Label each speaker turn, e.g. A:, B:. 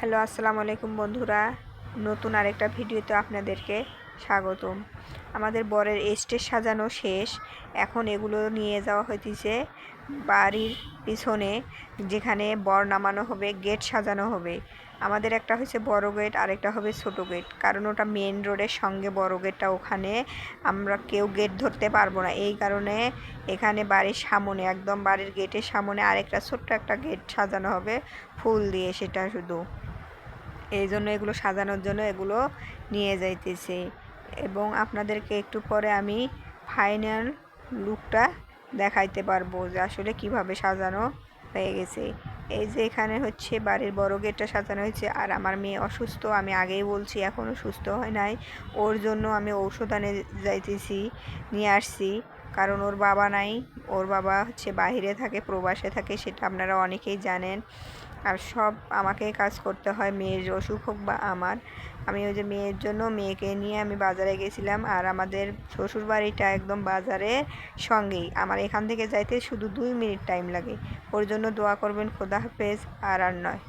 A: Hello আসসালামু আলাইকুম বন্ধুরা। নতুন আরেকটা ভিডিওতে আপনাদেরকে স্বাগতম। আমাদের বরের এস্টেজ সাজানো শেষ। এখন এগুলো নিয়ে যাওয়া হইতেছে বাড়ির পিছনে, যেখানে বর নামানো হবে, গেট সাজানো হবে। আমাদের একটা হচ্ছে বড় গেট, আরেকটা হবে ছোট গেট। কারণ ওটা মেন রোডের সঙ্গে বড় গেটটা ওখানে আমরা কেউ গেট ধরতে পারব না। এই কারণে এখানে বাড়ির সামনে, একদম বাড়ির গেটের সামনে আরেকটা ছোট্ট একটা গেট সাজানো হবে। ফুল দিয়ে সেটা শুধু। এই জন্য এগুলো সাজানোর জন্য এগুলো নিয়ে যাইতেছে। এবং আপনাদেরকে একটু পরে আমি ফাইনাল লুকটা দেখাইতে পারব যে আসলে কীভাবে সাজানো হয়ে গেছে। এই যে এখানে হচ্ছে বাড়ির বড় গেটটা সাজানো হয়েছে, আর আমার মেয়ে অসুস্থ, আমি আগেই বলছি এখনও সুস্থ হয় নাই। ওর জন্য আমি ঔষধ আনে যাইতেছি, নিয়ে আসছি। কারণ ওর বাবা নাই, ওর বাবা হচ্ছে বাহিরে থাকে, প্রবাসে থাকে, সেটা আপনারা অনেকেই জানেন। আর সব আমাকে কাজ করতে হয়, মেয়ের অসুখ হোক বা আমার। আমি ওই যে মেয়ের জন্য মেয়েকে নিয়ে আমি বাজারে গেছিলাম আর আমাদের শ্বশুর বাড়িটা একদম বাজারে সঙ্গেই। আমার এখান থেকে যাইতে শুধু দুই মিনিট টাইম লাগে। ওর জন্য দোয়া করবেন, খোদা হাফেজ, আর আর নয়।